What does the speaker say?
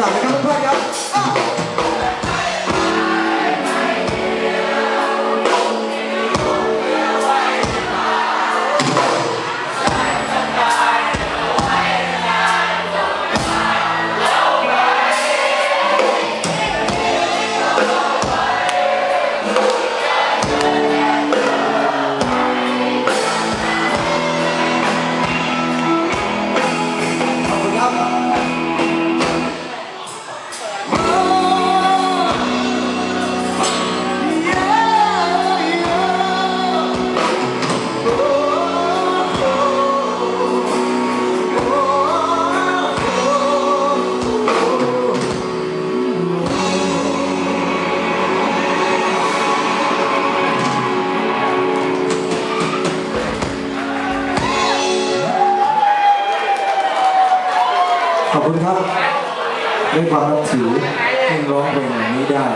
ดับนะครับเพื่อนๆครับ ขอบคุณครับด้วยความนับถือที่ร้องเพลงอย่างนี้ได้